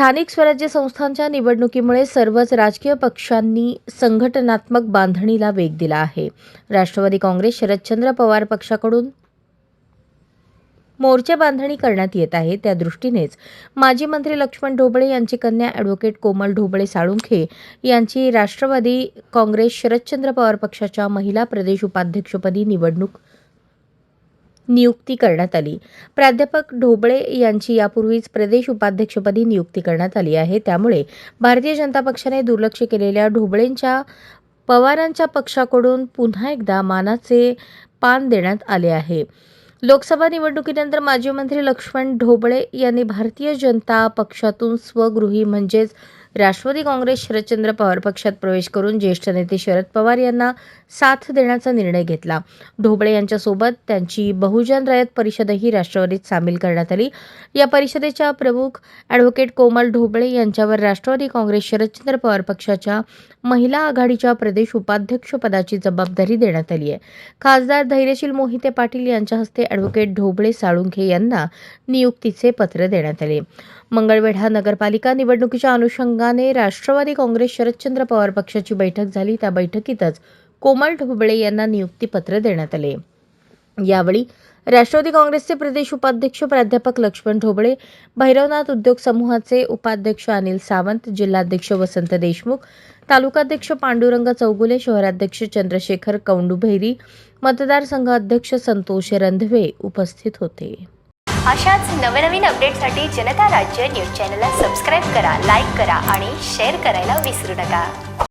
स्थानिक स्वराज्य संस्थांच्या निवडणुकीमुळे सर्वच राजकीय पक्षांनी संघटनात्मक बांधणीला वेग दिला आहे. राष्ट्रवादी काँग्रेस शरदचंद्र पवार पक्षाकडून मोर्चे बांधणी करण्यात येत आहे. त्या दृष्टीनेच माजी मंत्री लक्ष्मण ढोबळे यांची कन्या ॲडव्होकेट कोमल ढोबळे साळुंखे यांची राष्ट्रवादी काँग्रेस शरदचंद्र पवार पक्षाच्या महिला प्रदेश उपाध्यक्षपदी निवडणूक नियुक्ती करण्यात आली. प्राध्यापक ढोबळे यांची यापूर्वीच प्रदेश उपाध्यक्षपदी नियुक्ती करण्यात आली आहे. त्यामुळे भारतीय जनता पक्षाने दुर्लक्ष केलेल्या ढोबळेंच्या पवारांच्या पक्षाकडून पुन्हा एकदा मानाचे पान देण्यात आले आहे. लोकसभा निवडणुकीनंतर माजी मंत्री लक्ष्मण ढोबळे यांनी भारतीय जनता पक्षातून स्वगृही म्हणजेच राष्ट्रवादी काँग्रेस शरदचंद्र पवार पक्षात प्रवेश करून ज्येष्ठ नेते शरद पवार यांना साथ देण्याचा निर्णय घेतला. ढोबळे यांच्यासोबत त्यांची बहुजन रयत परिषदही राष्ट्रवादीत सामील करण्यात आली. या परिषदेच्या प्रमुख ॲडव्होकेट कोमल ढोबळे यांच्यावर राष्ट्रवादी काँग्रेस शरदचंद्र पवार पक्षाच्या महिला आघाडीच्या प्रदेश उपाध्यक्षपदाची जबाबदारी देण्यात आली आहे. खासदार धैर्यशील मोहिते पाटील यांच्या हस्ते ॲडव्होकेट ढोबळे साळुंखे यांना नियुक्तीचे पत्र देण्यात आले. मंगळवेढा नगरपालिका निवडणुकीच्या अनुषंगाने राष्ट्रवादी काँग्रेस शरदचंद्र पवार पक्षाची बैठक झाली. त्या बैठकीतच कोमल ढोबळे यांना नियुक्तीपत्र देण्यात आले. यावेळी राष्ट्रवादी काँग्रेसचे प्रदेश उपाध्यक्ष प्राध्यापक लक्ष्मण ढोबळे भैरवनाथ उद्योग समूहाचे उपाध्यक्ष अनिल सावंत जिल्हाध्यक्ष वसंत देशमुख तालुकाध्यक्ष पांडुरंग चौगुले शहराध्यक्ष चंद्रशेखर कौंडुभैरी मतदारसंघ अध्यक्ष संतोष रंधवे उपस्थित होते. अशाच नवनवीन अपडेटसाठी जनता राज्य न्यूज चॅनलला सबस्क्राईब करा लाईक करा आणि शेअर करायला विसरू नका.